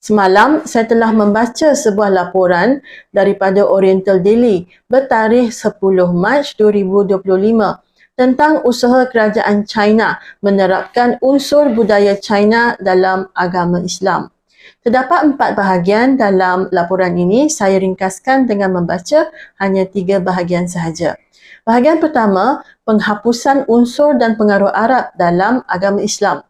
Semalam saya telah membaca sebuah laporan daripada Oriental Daily bertarikh 10 Mac 2025 tentang usaha kerajaan China menerapkan unsur budaya China dalam agama Islam. Terdapat empat bahagian dalam laporan ini. Saya ringkaskan dengan membaca hanya tiga bahagian sahaja. Bahagian pertama, penghapusan unsur dan pengaruh Arab dalam agama Islam.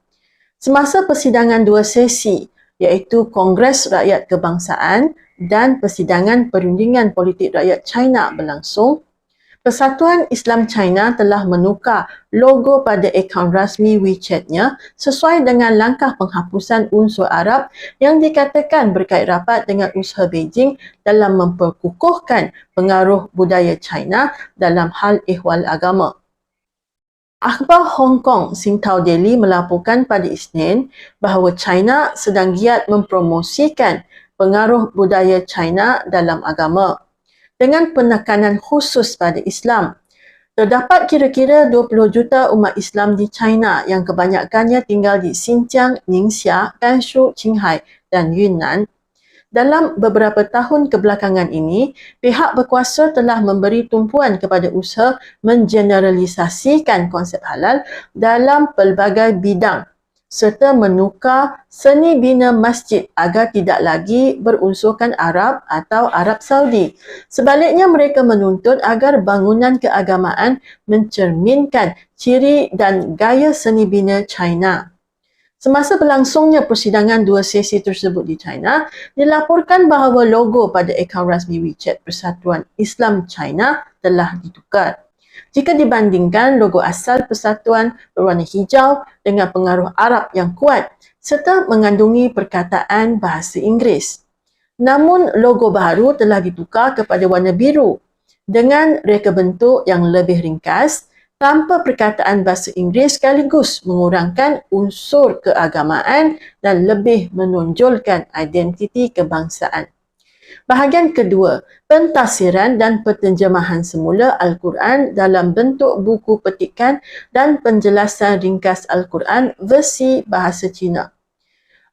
Semasa persidangan dua sesi, iaitu Kongres Rakyat Kebangsaan dan Persidangan Perundingan Politik Rakyat China berlangsung, Persatuan Islam China telah menukar logo pada akaun rasmi WeChat-nya sesuai dengan langkah penghapusan unsur Arab yang dikatakan berkait rapat dengan usaha Beijing dalam memperkukuhkan pengaruh budaya China dalam hal ihwal agama. Akhbar Hong Kong Singtao Daily melaporkan pada Isnin bahawa China sedang giat mempromosikan pengaruh budaya China dalam agama dengan penekanan khusus pada Islam. Terdapat kira-kira 20 juta umat Islam di China yang kebanyakannya tinggal di Xinjiang, Ningxia, Gansu, Qinghai dan Yunnan dalam beberapa tahun kebelakangan ini, pihak berkuasa telah memberi tumpuan kepada usaha mengeneralisasikan konsep halal dalam pelbagai bidang serta menukar seni bina masjid agar tidak lagi berunsurkan Arab atau Arab Saudi. Sebaliknya mereka menuntut agar bangunan keagamaan mencerminkan ciri dan gaya seni bina China. Semasa berlangsungnya persidangan dua sesi tersebut di China, dilaporkan bahawa logo pada akaun rasmi WeChat Persatuan Islam China telah ditukar. Jika dibandingkan logo asal persatuan berwarna hijau dengan pengaruh Arab yang kuat serta mengandungi perkataan bahasa Inggeris. Namun logo baru telah ditukar kepada warna biru dengan reka bentuk yang lebih ringkas tanpa perkataan bahasa Inggeris sekaligus mengurangkan unsur keagamaan dan lebih menonjolkan identiti kebangsaan. Bahagian kedua, pentafsiran dan penterjemahan semula Al-Quran dalam bentuk buku petikan dan penjelasan ringkas Al-Quran versi bahasa Cina.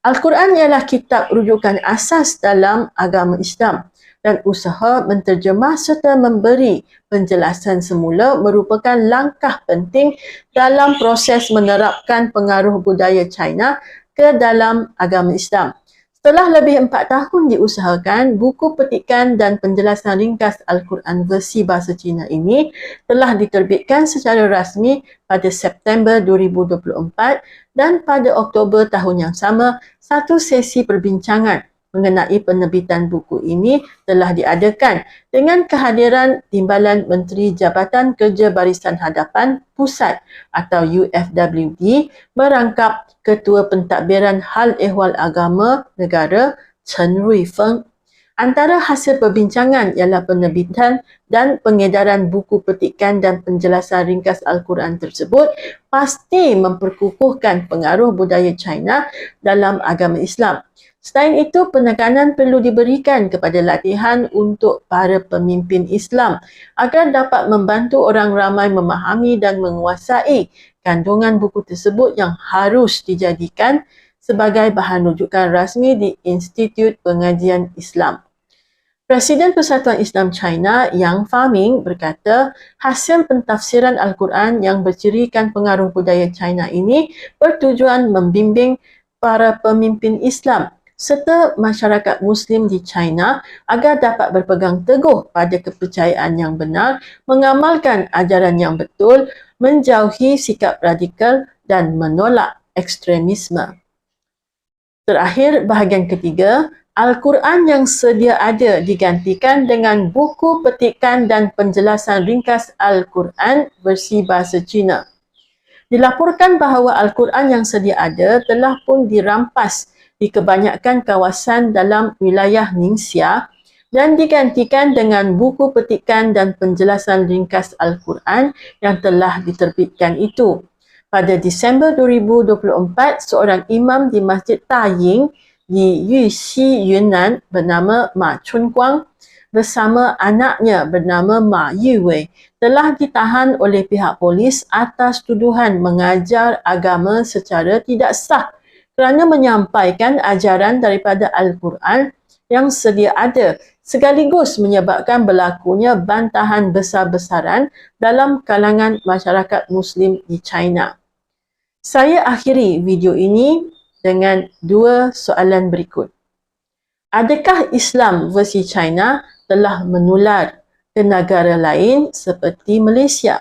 Al-Quran ialah kitab rujukan asas dalam agama Islam dan usaha menterjemah serta memberi penjelasan semula merupakan langkah penting dalam proses menerapkan pengaruh budaya China ke dalam agama Islam. Setelah lebih empat tahun diusahakan, buku petikan dan penjelasan ringkas Al-Quran versi bahasa Cina ini telah diterbitkan secara rasmi pada September 2024 dan pada Oktober tahun yang sama, satu sesi perbincangan mengenai penerbitan buku ini telah diadakan dengan kehadiran Timbalan Menteri Jabatan Kerja Barisan Hadapan Pusat atau UFWD merangkap Ketua Pentadbiran Hal Ehwal Agama Negara Chen Rui Feng. Antara hasil perbincangan ialah penerbitan dan pengedaran buku petikan dan penjelasan ringkas Al-Quran tersebut pasti memperkukuhkan pengaruh budaya China dalam agama Islam. Selain itu, penekanan perlu diberikan kepada latihan untuk para pemimpin Islam agar dapat membantu orang ramai memahami dan menguasai kandungan buku tersebut yang harus dijadikan sebagai bahan rujukan rasmi di Institut Pengajian Islam. Presiden Persatuan Islam China Yang Faming berkata hasil pentafsiran Al-Quran yang bercirikan pengaruh budaya China ini bertujuan membimbing para pemimpin Islam serta masyarakat Muslim di China agar dapat berpegang teguh pada kepercayaan yang benar, mengamalkan ajaran yang betul, menjauhi sikap radikal dan menolak ekstremisme. Terakhir, bahagian ketiga, Al-Quran yang sedia ada digantikan dengan buku petikan dan penjelasan ringkas Al-Quran versi bahasa Cina. Dilaporkan bahawa Al-Quran yang sedia ada telah pun dirampas di kebanyakan kawasan dalam wilayah Ningxia dan digantikan dengan buku petikan dan penjelasan ringkas Al-Quran yang telah diterbitkan itu. Pada Disember 2024, seorang imam di Masjid Taying di Yuxi, Yunnan bernama Ma Chun Guang bersama anaknya bernama Ma Yuwei telah ditahan oleh pihak polis atas tuduhan mengajar agama secara tidak sah kerana menyampaikan ajaran daripada Al-Quran yang sedia ada sekaligus menyebabkan berlakunya bantahan besar-besaran dalam kalangan masyarakat Muslim di China. Saya akhiri video ini dengan dua soalan berikut. Adakah Islam versi China telah menular ke negara lain seperti Malaysia?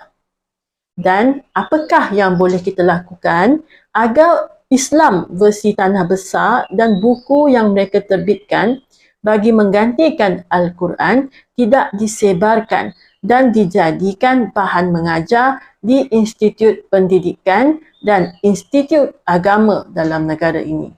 Dan apakah yang boleh kita lakukan agar Islam versi Tanah Besar dan buku yang mereka terbitkan bagi menggantikan Al-Quran tidak disebarkan dan dijadikan bahan mengajar di institut pendidikan dan institut agama dalam negara ini.